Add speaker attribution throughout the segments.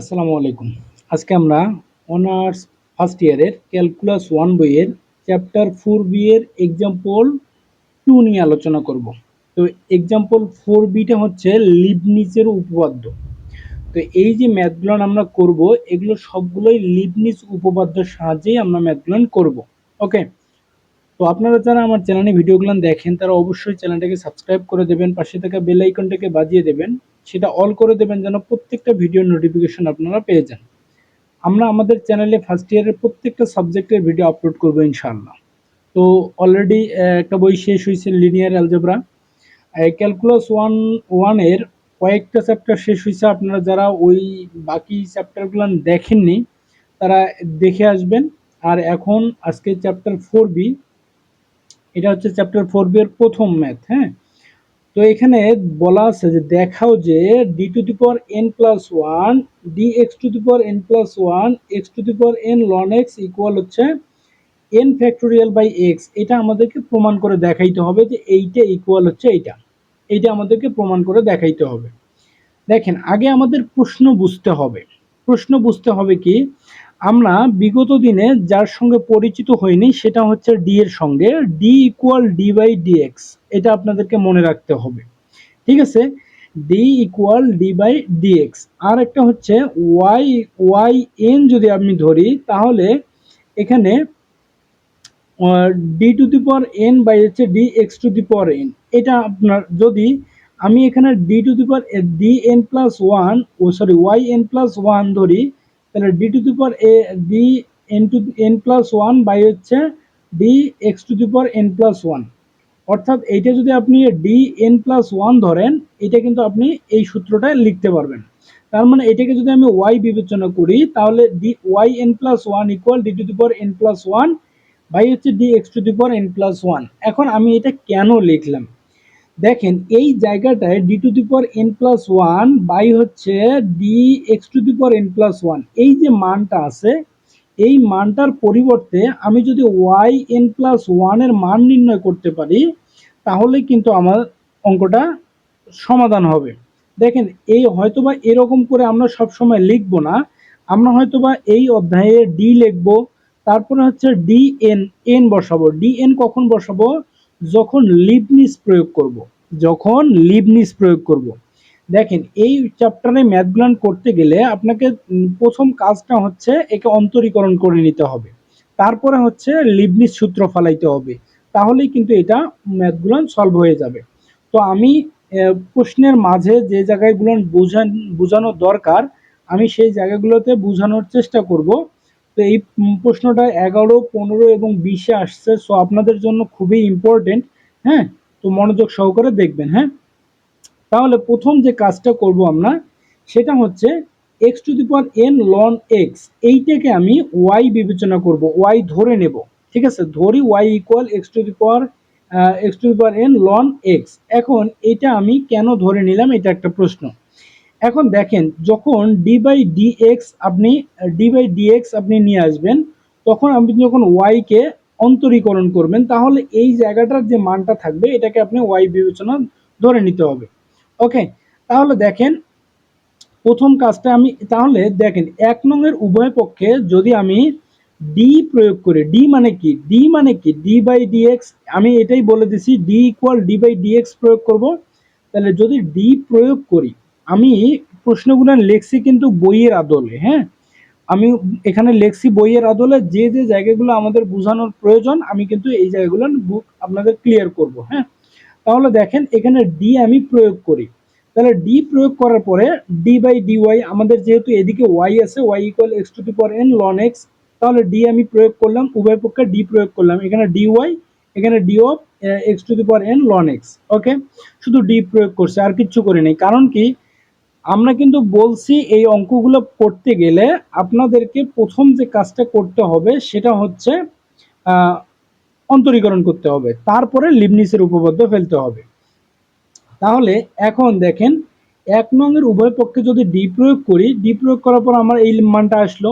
Speaker 1: আসসালামু আলাইকুম। আজকে আমরা অনার্স ফার্স্ট ইয়ারের ক্যালকুলাস ওয়ান বইয়ের চ্যাপ্টার ফোর বি এর এক্সাম্পল টু নিয়ে আলোচনা করব। তো এক্সাম্পল ফোর বিটা হচ্ছে লিবনিচের উপপাদ্য। তো এই যে ম্যাথগুলো আমরা করব, এগুলো সবগুলোই লিবনিচ উপপাদ্যের সাহায্যেই আমরা ম্যাথগুলো করব। ওকে তো আপনারা যারা আমার চ্যানেলে ভিডিওগুলো দেখেন, তারা অবশ্যই চ্যানেলটাকে সাবস্ক্রাইব করে দেবেন, পাশে থাকা বেল আইকনটাকে বাজিয়ে দেবেন। সেটা অল করে দেবেন যেন প্রত্যেকটা ভিডিওর নোটিফিকেশন আপনারা পেয়ে যান। আমরা আমাদের চ্যানেলে ফার্স্ট ইয়ারের প্রত্যেকটা সাবজেক্টের ভিডিও আপলোড করব ইনশাআল্লাহ। তো অলরেডি একটা বই শেষ হয়েছে লিনিয়ার অ্যালজেব্রা ক্যালকুলাস ওয়ান ওয়ানের কয়েকটা চ্যাপ্টার শেষ হয়েছে আপনারা যারা ওই বাকি চ্যাপ্টারগুলো দেখেননি, তারা দেখে আসবেন। আর এখন আজকে চ্যাপ্টার ফোর বি এটা হচ্ছে চ্যাপ্টার ফোর বি এর প্রথম ম্যাথ হ্যাঁ? তো এখানে বলা আছে যে দেখাও যে D to the power N plus one D X to the power N plus one X to the power N ln X equal হচ্ছে এন ফ্যাক্টোরিয়াল বাই এক্স এটা আমাদেরকে প্রমাণ করে দেখাইতে হবে যে এইটা ইকুয়াল হচ্ছে এইটা। এইটা আমাদেরকে প্রমাণ করে দেখাইতে হবে। দেখেন, আগে আমাদের প্রশ্ন বুঝতে হবে। প্রশ্ন বুঝতে হবে কি? আমরা বিগত দিনে যার সঙ্গে পরিচিত হইনি, সেটা হচ্ছে ডি এর সঙ্গে D equal D by DX এটা আপনাদেরকে মনে রাখতে হবে। ঠিক আছে? D equal D by DX আর একটা হচ্ছে ওয়াই ওয়াই এন যদি আমি ধরি, তাহলে এখানে D to the power N by হচ্ছে D X to the power N এটা আপনার, যদি আমি এখানে D to the power D N plus one oh sorry Y N plus one ধরি তাহলে D to the power A D N to N plus one by হচ্ছে D X to the power N plus one অর্থাৎ এইটা যদি আপনি D N plus one ধরেন, এটা কিন্তু আপনি এই সূত্রটা লিখতে পারবেন। তার মানে এটাকে যদি আমি ওয়াই বিবেচনা করি, তাহলে D Y N plus one equal D to the power N plus one by হচ্ছে D X to the power N plus one এখন আমি এটা কেন লিখলাম? দেখেন, এই জায়গাটায় D to the power N plus one by হচ্ছে D X to the power N plus one এই যে মানটা আছে, এই মানটার পরিবর্তে আমি যদি ওয়াই এন প্লাস ওয়ানের মান নির্ণয় করতে পারি, তাহলে কিন্তু আমার অঙ্কটা সমাধান হবে। দেখেন, এই হয়তোবা এরকম করে আমরা সব সময় লিখব না, আমরা হয়তোবা এই অধ্যায়ে ডি লিখব, তারপরে হচ্ছে ডি এন এন বসাবো। ডি এন কখন বসাবো? যখন লিবনিস প্রয়োগ করব। যখন লিবনিস প্রয়োগ করব। দেখেন, এই চ্যাপ্টারে ম্যাথগুলান করতে গেলে আপনাকে প্রথম কাজটা হচ্ছে একে অন্তরীকরণ করে নিতে হবে তারপরে হচ্ছে লিবনিস সূত্র ফালাইতে হবে তাহলেই কিন্তু এটা ম্যাথগুলান সলভ হয়ে যাবে তো আমি প্রশ্নের মাঝে যে জায়গাগুলো বোঝান, বোঝানো দরকার, আমি সেই জায়গাগুলোতে বোঝানোর চেষ্টা করব তো এই প্রশ্নটা এগারো, পনেরো এবং বিশে আসছে সো আপনাদের জন্য খুবই ইম্পর্টেন্ট হ্যাঁ? তো মনোযোগ সহকারে দেখবেন হ্যাঁ? তাহলে প্রথম যে কাজটা করব আমরা, সেটা হচ্ছে X to the power N ln X এইটাকে আমি ওয়াই বিবেচনা করব ওয়াই ধরে নেব, ঠিক আছে? ধরি Y equal X to the power X to the power N ln X এখন এটা আমি কেন ধরে নিলাম, এটা একটা প্রশ্ন। এখন দেখেন, যখন ডি বাই ডি এক্স আপনি ডি বাই ডি এক্স আপনি নিয়ে আসবেন, তখন আপনি যখন ওয়াইকে অন্তরীকরণ করবেন, তাহলে এই জায়গাটার যে মানটা থাকবে, এটাকে আপনি ওয়াই বিবেচনা ধরে নিতে হবে। ওকে তাহলে দেখেন, প্রথম কাজটা আমি, তাহলে দেখেন, এক নংয়ের উভয় পক্ষে যদি আমি ডি প্রয়োগ করি ডি মানে কি? ডি মানে কি? ডি বাই ডি এক্স আমি এটাই বলে দিছি D equal D by D X প্রয়োগ করব। তাহলে যদি ডি প্রয়োগ করি আমি প্রশ্নগুলো লেখছি কিন্তু বইয়ের আদলে হ্যাঁ? আমি এখানে লেখছি বইয়ের আদলে যে যে জায়গাগুলো আমাদের বোঝানোর প্রয়োজন, আমি কিন্তু এই জায়গাগুলো বুক আপনাদের ক্লিয়ার করব হ্যাঁ? তাহলে দেখেন, এখানে ডি আমি প্রয়োগ করি। তাহলে ডি প্রয়োগ করার পরে ডি বাই ডি ওয়াই আমাদের যেহেতু এদিকে ওয়াই আছে Y equal X to power N ln X তাহলে ডি আমি প্রয়োগ করলাম, উভয় পক্ষে ডি প্রয়োগ করলাম। এখানে ডি ওয়াই এখানে D of X to the power N ln X okay শুধু ডি প্রয়োগ করছে, আর কিচ্ছু করি নেই কারণ কি? আমরা কিন্তু বলছি এই অঙ্কগুলো করতে গেলে আপনাদেরকে প্রথম যে কাজটা করতে হবে সেটা হচ্ছে অন্তরীকরণ করতে হবে। তারপরে লিবনিসের উপপাদ্য ফেলতে হবে। তাহলে এখন দেখেন, এক নংয়ের উভয় পক্ষে যদি ডি প্রয়োগ করি ডি প্রয়োগ করার পর আমার এই মানটা আসলো।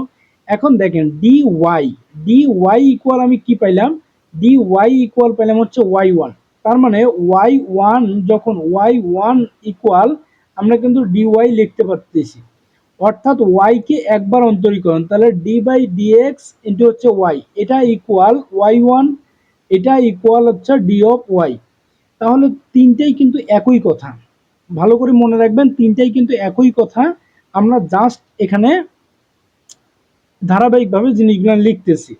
Speaker 1: এখন দেখেন D Y D Y equal আমি কি পাইলাম? ডি ওয়াই ইকুয়াল পাইলাম হচ্ছে ওয়াই ওয়ান তার মানে ওয়াই ওয়ান যখন ওয়াই ওয়ান ইকুয়াল আমরা কিন্তু ডি ওয়াই লিখতে পারতেছি। অর্থাৎ ওয়াই কে একবার অন্তরীকরণ তাহলে ডি বাই ডিএক্স ইন্টু হচ্ছে ওয়াই এটা ইকুয়াল ওয়াই ওয়ান এটা ইকুয়াল হচ্ছে ডি অফ ওয়াই তাহলে তিনটেই কিন্তু একই কথা। ভালো করে মনে রাখবেন, তিনটাই কিন্তু একই কথা। আমরা জাস্ট এখানে ধারাবাহিকভাবে জিনিসগুলো লিখতেছি।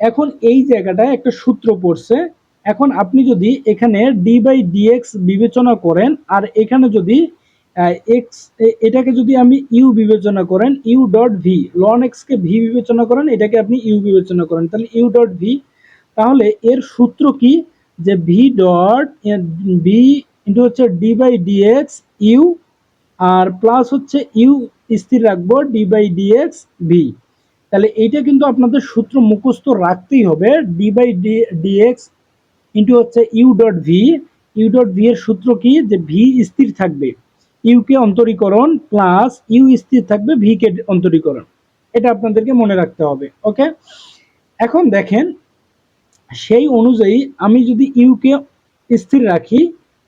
Speaker 1: এখন এই জায়গাটায় একটা সূত্র পড়ছে। এখন আপনি যদি এখানে ডি বাই ডিএক্স বিবেচনা করেন, আর এখানে যদি এক্স এটাকে যদি আমি ইউ বিবেচনা করেন ইউ ডট ভি লন এক্সকে ভি বিবেচনা করেন, এটাকে আপনি ইউ বিবেচনা করেন। তাহলে ইউ ডট ভি তাহলে এর সূত্র কি? যে ভি ডট ভি ইন্টু হচ্ছে D by dx U R plus হচ্ছে ইউ স্থির রাখব ডি বাই ডিএক্স ভি তাহলে এইটা কিন্তু আপনাদের সূত্র মুখস্থ রাখতেই হবে। D by D DX into হচ্ছে U dot V U dot V এর সূত্র কি? যে ভি স্থির থাকবে। ইউ কে অন্তরীকরণ প্লাস ইউ স্থির থাকবে ভি কে অন্তরীকরণ। এটা আপনাদেরকে মনে রাখতে হবে ওকে এখন দেখেন, সেই অনুযায়ী আমি যদি ইউকে স্থির রাখি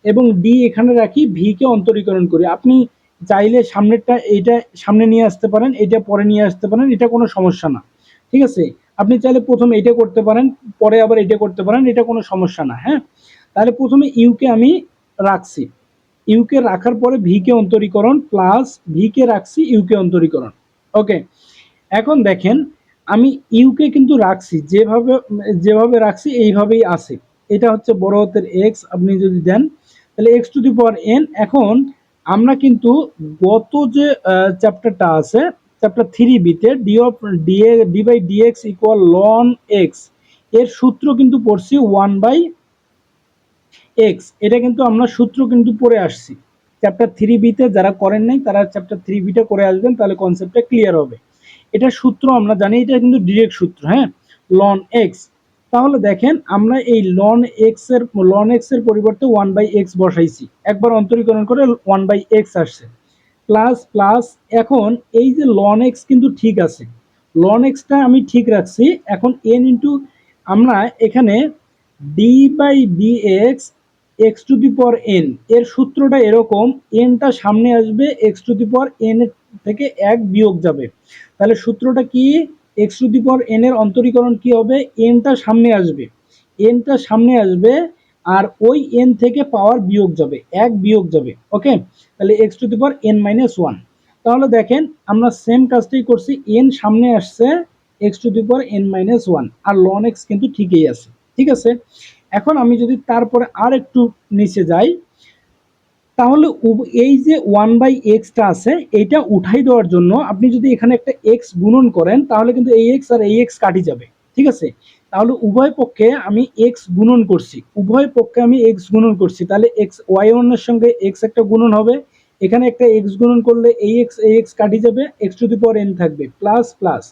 Speaker 1: এবং ডি এখানে রাখি ভি কে অন্তরীকরণ করি। আপনি চাইলে সামনেরটা এইটা সামনে নিয়ে আসতে পারেন এটা পরে নিয়ে আসতে পারেন, এটা কোনো সমস্যা না, ঠিক আছে? আপনি চাইলে প্রথমে এটা করতে পারেন, পরে আবার এটা করতে পারেন, এটা কোনো সমস্যা না হ্যাঁ? তাহলে প্রথমে ইউকে আমি রাখছি। ইউকে রাখার পরে ভিকে অন্তরীকরণ প্লাস ভিকে রাখছি ইউকে অন্তরীকরণ। ওকে এখন দেখেন, আমি ইউকে কিন্তু রাখছি, যেভাবে যেভাবে রাখছি এইভাবেই আছে। এটা হচ্ছে বড় হাতের এক্স আপনি যদি দেন, তাহলে X to the power N এখন আমরা কিন্তু গত যে চ্যাপ্টারটা আছে চ্যাপ্টার থ্রি বিতে D of D A D by DX equal ln এক্সের সূত্র কিন্তু পড়ছি ওয়ান বাই এক্স এটা কিন্তু আমরা সূত্র কিন্তু পড়ে আসছি। চ্যাপ্টার থ্রি বিতে যারা করেন নাই, তারা চ্যাপ্টার থ্রি বিটা করে আসবেন, তাহলে কনসেপ্টটা ক্লিয়ার হবে। এটা সূত্র আমরা জানি, এটা কিন্তু ডিরেক্ট সূত্র হ্যাঁ? লন এক্স তাহলে দেখেন, আমরা এই লন এক্সের লন এক্সের পরিবর্তে ওয়ান বাই এক্স বসাইছি। একবার অন্তরীকরণ করে ওয়ান বাই এক্স আসছে। প্লাস প্লাস এখন এই যে লন এক্স কিন্তু ঠিক আছে। লন এক্সটা আমি ঠিক রাখছি। এখন এন ইন্টু আমরা এখানে D by D X X to the power N এর সূত্রটা এরকম এনটা সামনে আসবে x to the power N থেকে এক বিয়োগ যাবে। তাহলে সূত্রটা কি? X to the power N এর অন্তরীকরণ কি হবে? এনটা সামনে আসবে। এনটা সামনে আসবে আর ওই এন থেকে পাওয়ার বিয়োগ যাবে, এক বিয়োগ যাবে ওকে তাহলে X to the power N minus one তাহলে দেখেন, আমরা সেম কাজটাই করছি এন সামনে আসছে X to the power N minus one R ln X কিন্তু ঠিকই আছে, ঠিক আছে? এখন আমি যদি তারপরে আর একটু নিচে যাই, তাহলে এই যে ওয়ান বাই এক্সটা আছে এইটা উঠাই দেওয়ার জন্য আপনি যদি এখানে একটা এক্স গুণন করেন, তাহলে কিন্তু এই এক্স আর এই এক্স কাটি যাবে, ঠিক আছে? তাহলে উভয় পক্ষে আমি এক্স গুণন করছি, উভয় পক্ষে আমি এক্স গুণন করছি, তাহলে এক্স ওয়াই ওয়ানের সঙ্গে এক্স একটা গুণন হবে, এখানে একটা এক্স গুণন করলে এই এক্স এই এক্স কাটি যাবে X to the power N থাকবে প্লাস প্লাস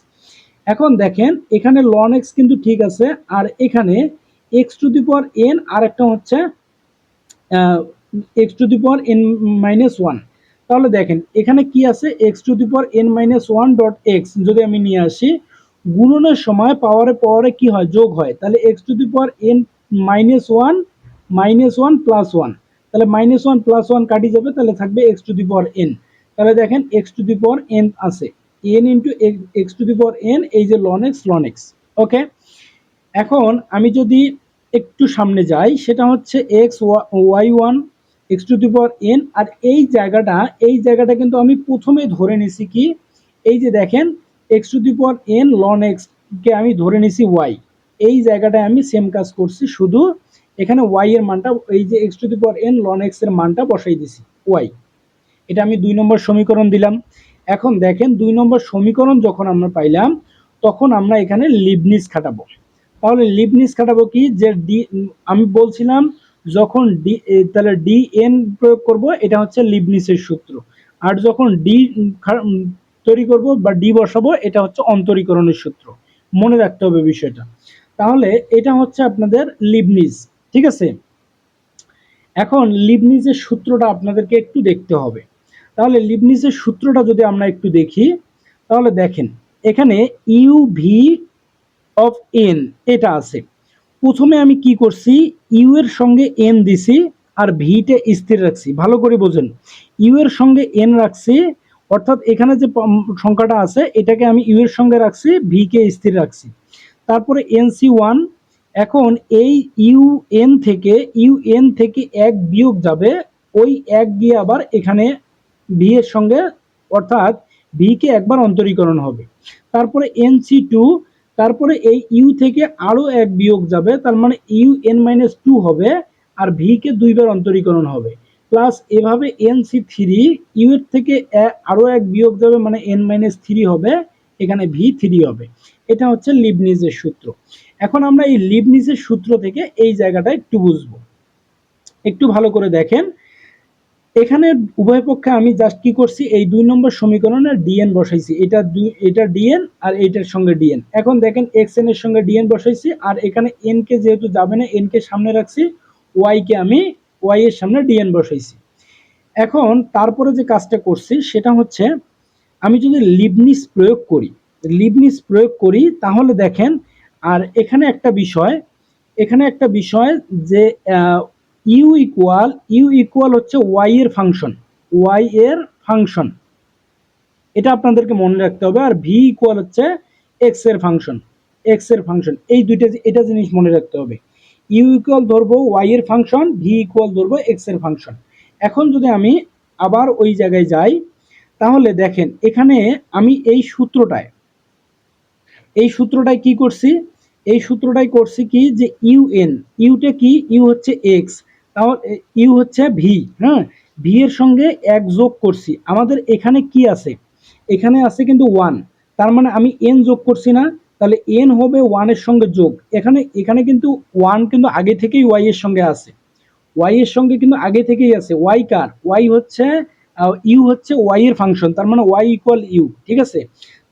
Speaker 1: এখন দেখেন, এখানে লন এক্স কিন্তু ঠিক আছে, আর এখানে X to the power N আর একটা হচ্ছে X to the power N minus one তাহলে দেখেন, এখানে কি আছে? X to the power N minus one dot X যদি আমি নিয়ে আসি, গুণনের সময় পাওয়ারে পাওয়ারে কি হয়? যোগ হয়। তাহলে X to the power N minus one minus one plus one তাহলে মাইনাস ওয়ান প্লাস ওয়ান কাটি যাবে, তাহলে থাকবে X to the power N তাহলে দেখেন X to the power N আছে। N into X to the power N এই যে লন এক্স লন এক্স ওকে এখন আমি যদি একটু সামনে যাই, সেটা হচ্ছে X Y one, X to the power N, আর এই জায়গাটা এই জায়গাটা কিন্তু আমি প্রথমে ধরে নিছি কি? এই যে দেখেন, X to the power N ln এক্সকে আমি ধরে নিছি ওয়াই। এই জায়গাটায় আমি সেম কাজ করছি, শুধু এখানে ওয়াই এর মানটা, এই যে X to the power N ln এক্সের মানটা বসাই দিছি, ওয়াই। এটা আমি দুই নম্বর সমীকরণ দিলাম। এখন দেখেন, দুই নম্বর সমীকরণ যখন আমরা পাইলাম, তখন আমরা এখানে লিবনিস খাটাবো। তাহলে লিবনিস খাটাবো কি? যে ডি, আমি বলছিলাম যখন ডি তাহলে ডি এন প্রয়োগ করব, এটা হচ্ছে লিবনিসের সূত্র। আর যখন ডি তৈরি করব বা ডি বসাবো, এটা হচ্ছে অন্তরীকরণের সূত্র। মনে রাখতে হবে বিষয়টা। তাহলে এটা হচ্ছে আপনাদের লিবনিস, ঠিক আছে? এখন লিবনিসের সূত্রটা আপনাদেরকে একটু দেখতে হবে। তাহলে লিবনিসের সূত্রটা যদি আমরা একটু দেখি, তাহলে দেখেন, এখানে ইউ ভি অফ এন এটা আছে। প্রথমে আমি কি করছি ইউ এর সঙ্গে এন দিছি আর ভিটা স্থির রাখছি। ভালো করে বোঝেন ইউ এর সঙ্গে এন রাখছি, অর্থাৎ এখানে যে সংখ্যাটা আছে, এটাকে আমি ইউ এর সঙ্গে রাখছি ভি কে স্থির রাখছি। তারপরে এন সি ওয়ান এখন এই ইউ এন থেকে ইউ এন থেকে এক বিয়োগ যাবে, ওই এক গিয়ে আবার এখানে ভি এর সঙ্গে, অর্থাৎ ভি কে একবার অন্তরীকরণ হবে। তারপরে এন সি টু তারপরে এই ইউ থেকে আরও এক বিয়োগ যাবে, তার মানে ইউ এন মাইনাস টু হবে আর ভি কে দুইবার অন্তরীকরণ হবে। প্লাস এভাবে এন সি থ্রি, ইউ এর থেকে আরও এক বিয়োগ যাবে মানে এন মাইনাস থ্রি হবে, এখানে ভি থ্রি হবে। এটা হচ্ছে লিবনিজের সূত্র। এখন আমরা এই লিবনিজের সূত্র থেকে এই জায়গাটা একটু বুঝব। একটু ভালো করে দেখেন। এখানে উভয় পক্ষে আমি জাস্ট কি করছি, এই দুই নম্বর সমীকরণে ডিএন বসাইছি। এটা দুই, এটা ডিএন আর এইটার সঙ্গে ডিএন এখন দেখেন এক্স এন এর সঙ্গে ডিএন বসাইছি, আর এখানে এন কে যেহেতু যাবে না এন কে সামনে রাখছি ওয়াই কে আমি ওয়াই এর সামনে ডিএন বসাইছি। এখন তারপরে যে কাজটা করছি, সেটা হচ্ছে আমি যদি লিবনিস প্রয়োগ করি লিবনিস প্রয়োগ করি, তাহলে দেখেন, আর এখানে একটা বিষয়, এখানে একটা বিষয় যে ইউ ইকুয়াল ইউ ইকুয়াল হচ্ছে ওয়াই এর ফাংশন ওয়াই এর ফাংশন এটা আপনাদেরকে মনে রাখতে হবে, আর ভি ইকুয়াল হচ্ছে এক্সের ফাংশন এক্সের ফাংশন এই দুইটা এটা জিনিস মনে রাখতে হবে। ইউ ইকুয়াল ধরবো ওয়াই এর ফাংশন ভি ইকুয়াল ধরবো এক্সের ফাংশন এখন যদি আমি আবার ওই জায়গায় যাই, তাহলে দেখেন, এখানে আমি এই সূত্রটায় এই সূত্রটায় কি করছি? এই সূত্রটাই করছি কি? যে ইউ এন ইউটা কি? ইউ হচ্ছে এক্স তাহলে ইউ হচ্ছে ভি হ্যাঁ? ভি এর সঙ্গে এক যোগ করছি। আমাদের এখানে কি আছে? এখানে আছে কিন্তু ওয়ান তার মানে আমি এন যোগ করছি না, তাহলে এন হবে ওয়ানের সঙ্গে যোগ। এখানে এখানে কিন্তু ওয়ান কিন্তু আগে থেকেই ওয়াই এর সঙ্গে আছে। ওয়াই এর সঙ্গে কিন্তু আগে থেকেই আছে। ওয়াই কার? ওয়াই হচ্ছে ইউ হচ্ছে ওয়াই এর ফাংশন তার মানে ওয়াই ইকুয়াল ইউ ঠিক আছে?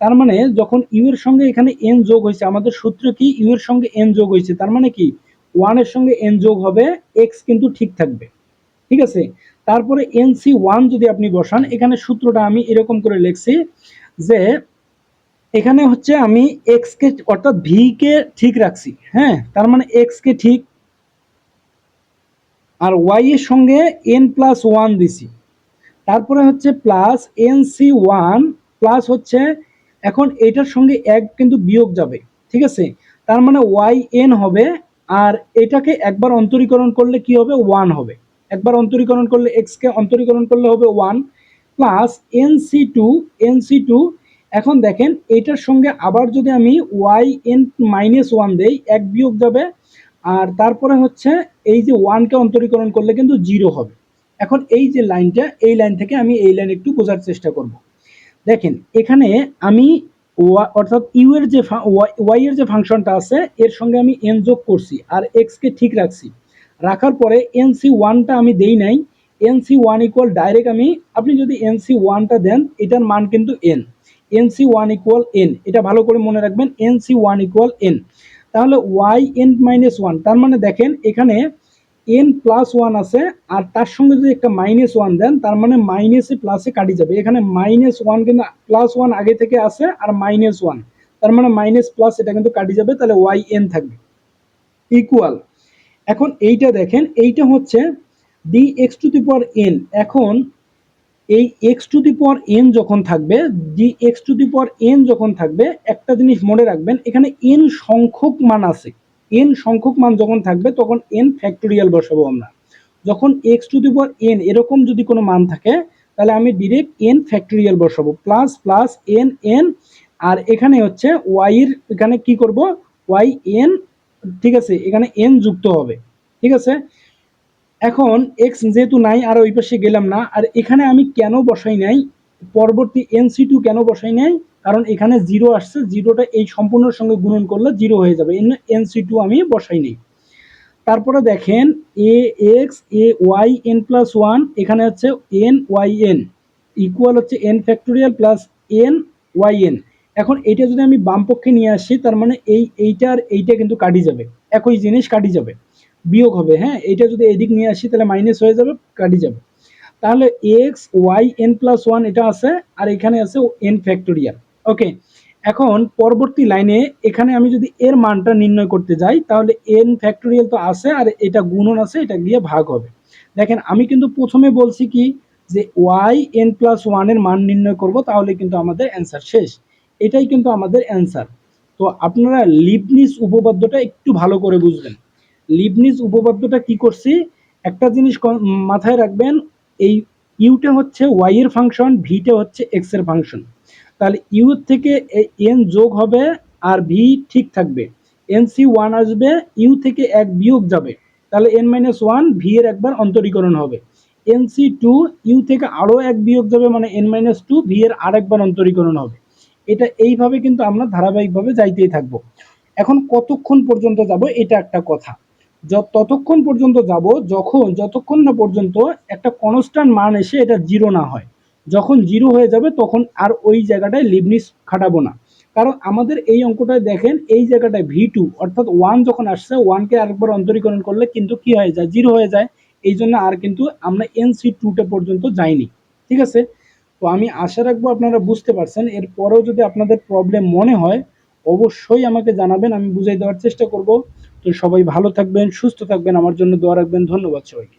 Speaker 1: তার মানে যখন ইউ এর সঙ্গে এখানে এন যোগ হয়েছে, আমাদের সূত্র কি? ইউ এর সঙ্গে এন যোগ হয়েছে। তার মানে কি? ওয়ানের সঙ্গে এন যোগ হবে এক্স কিন্তু ঠিক থাকবে। ঠিক আছে? তারপরে এন সি ওয়ান যদি আপনি বসান, এখানে সূত্রটা আমি এরকম করে লিখছি যে এখানে হচ্ছে আমি এক্স কে, অর্থাৎ ভি কে ঠিক রাখছি হ্যাঁ? তার মানে এক্স কে ঠিক আর ওয়াই এর সঙ্গে এন প্লাস ওয়ান দিছি। তারপরে হচ্ছে plus N C one plus হচ্ছে এখন এটার সঙ্গে এক কিন্তু বিয়োগ যাবে, ঠিক আছে? তার মানে ওয়াই এন হবে আর এটাকে একবার অন্তরীকরণ করলে কি হবে? ওয়ান হবে। একবার অন্তরীকরণ করলে এক্সকে অন্তরীকরণ করলে হবে one plus N C two N C two এখন দেখেন এটার সঙ্গে আবার যদি আমি ওয়াই এন মাইনাস ওয়ান দেই, এক বিয়োগ যাবে, আর তারপরে হচ্ছে এই যে ওয়ানকে অন্তরীকরণ করলে কিন্তু জিরো হবে। এখন এই যে লাইনটা, এই লাইন থেকে আমি এই লাইন একটু বোঝার চেষ্টা করব। দেখেন, এখানে আমি অর্থাৎ ইউ এর যে ওয়াই এর যে ফাংশনটা আছে, এর সঙ্গে আমি এন যোগ করছি আর এক্স কে ঠিক রাখছি। রাখার পরে এন সি ওয়ানটা আমি দেই নাই, N C one equal direct আমি, আপনি যদি এন সি ওয়ানটা দেন, এটার মান কিন্তু N N C one equal N এটা ভালো করে মনে রাখবেন, N C one equal N তাহলে ওয়াই এন মাইনাস ওয়ান তার মানে দেখেন এখানে এন প্লাস ওয়ান আছে, আর তার সঙ্গে যদি একটা মাইনাস ওয়ান দেন, তার মানে মাইনাসে প্লাসে কাটি যাবে। এখানে মাইনাস ওয়ান কিন্তু প্লাস ওয়ান আগে থেকে আছে, আর মাইনাস ওয়ান তার মানে মাইনাস প্লাস এটা কিন্তু কাটি যাবে, তাহলে ওয়াই এন থাকবে। ইকুয়াল এখন এইটা দেখেন, এইটা হচ্ছে d x to the power n এখন এই x to the power n যখন থাকবে d x to the power n যখন থাকবে, একটা জিনিস মনে রাখবেন, এখানে এন সংখ্যক মান আছে। এন সংখ্যক মান যখন থাকবে, তখন এন ফ্যাক্টোরিয়াল বসাবো আমরা। যখন x to the power n এরকম যদি কোনো মান থাকে, তাহলে আমি ডিরেক্ট এন ফ্যাক্টোরিয়াল বসাবো প্লাস প্লাস এন এন আর এখানে হচ্ছে ওয়াই এর, এখানে কি করব? ওয়াই এন ঠিক আছে, এখানে এন যুক্ত হবে, ঠিক আছে? এখন এক্স যেহেতু নাই, আর ওই পাশে গেলাম না, আর এখানে আমি কেন বসাই নাই? পরবর্তী এনসি টু কেন বসাই নাই? কারণ এখানে জিরো আসছে জিরোটা এই সম্পূর্ণের সঙ্গে গুণন করলে জিরো হয়ে যাবে। এনসি টু আমি বসাই নেই। তারপরে দেখেন a x a y n plus one এখানে হচ্ছে এন ওয়াই এন ইকুয়াল হচ্ছে n factorial plus n y n এখন এটা যদি আমি বাম পক্ষে নিয়ে আসি, তার মানে এই, এইটা আর এইটা কিন্তু কাটি যাবে। একই জিনিস কাটি যাবে। বিয়োগ হবে হ্যাঁ? এটা যদি এদিক নিয়ে আসি, তাহলে মাইনাস হয়ে যাবে, কাটি যাবে। তাহলে x y n plus one এটা আছে, আর এখানে আছে এন ফ্যাক্টোরিয়াল ওকে এখন পরবর্তী লাইনে এখানে আমি যদি এর মানটা নির্ণয় করতে যাই, তাহলে এন ফ্যাক্টোরিয়াল তো আছে, আর এটা গুণন আছে, এটা গিয়ে ভাগ হবে। দেখেন, আমি কিন্তু প্রথমে বলছি কি, যে ওয়াই এন প্লাস ওয়ানের মান নির্ণয় করব, তাহলে কিন্তু আমাদের অ্যান্সার শেষ। এটাই কিন্তু আমাদের অ্যান্সার তো আপনারা লিবনিস উপপাদ্যটা একটু ভালো করে বুঝবেন। লিবনিস উপপাদ্যটা কি করছি? একটা জিনিস মাথায় রাখবেন এই ইউটা হচ্ছে ওয়াই এর ফাংশন ভিটা হচ্ছে এক্সের ফাংশন তাহলে ইউ থেকে এন যোগ হবে আর ভি ঠিক থাকবে। এন সি ওয়ান আসবে ইউ থেকে এক বিয়োগ যাবে। তাহলে এন মাইনাস ওয়ান ভি এর একবার অন্তরীকরণ হবে। এন সি টু ইউ থেকে আরও এক বিয়োগ যাবে মানে এন মাইনাস টু ভি এর আরেকবার অন্তরীকরণ হবে। এটা এইভাবে কিন্তু আমরা ধারাবাহিকভাবে যাইতেই থাকব। এখন কতক্ষণ পর্যন্ত যাব, এটা একটা কথা। ততক্ষণ পর্যন্ত যাব, যখন যতক্ষণ না পর্যন্ত একটা কনস্ট্যান্ট মান এসে এটা জিরো না হয়। যখন জিরো হয়ে যাবে, তখন আর ওই জায়গাটায় লিবনিস খাটাবো না। কারণ আমাদের এই অঙ্কটায় দেখেন, এই জায়গাটায় ভি টু অর্থাৎ ওয়ান যখন আসছে ওয়ানকে আরেকবার অন্তরীকরণ করলে কিন্তু কি হয়ে যায়? জিরো হয়ে যায়। এই জন্য আর কিন্তু আমরা এন সি টুটে পর্যন্ত যাইনি। ঠিক আছে? তো আমি আশা রাখব আপনারা বুঝতে পারছেন। এরপরেও যদি আপনাদের প্রবলেম মনে হয়, অবশ্যই আমাকে জানাবেন, আমি বুঝাই দেওয়ার চেষ্টা করব। তো সবাই ভালো থাকবেন সুস্থ থাকবেন। আমার জন্য দোয়া রাখবেন। ধন্যবাদ সবাইকে।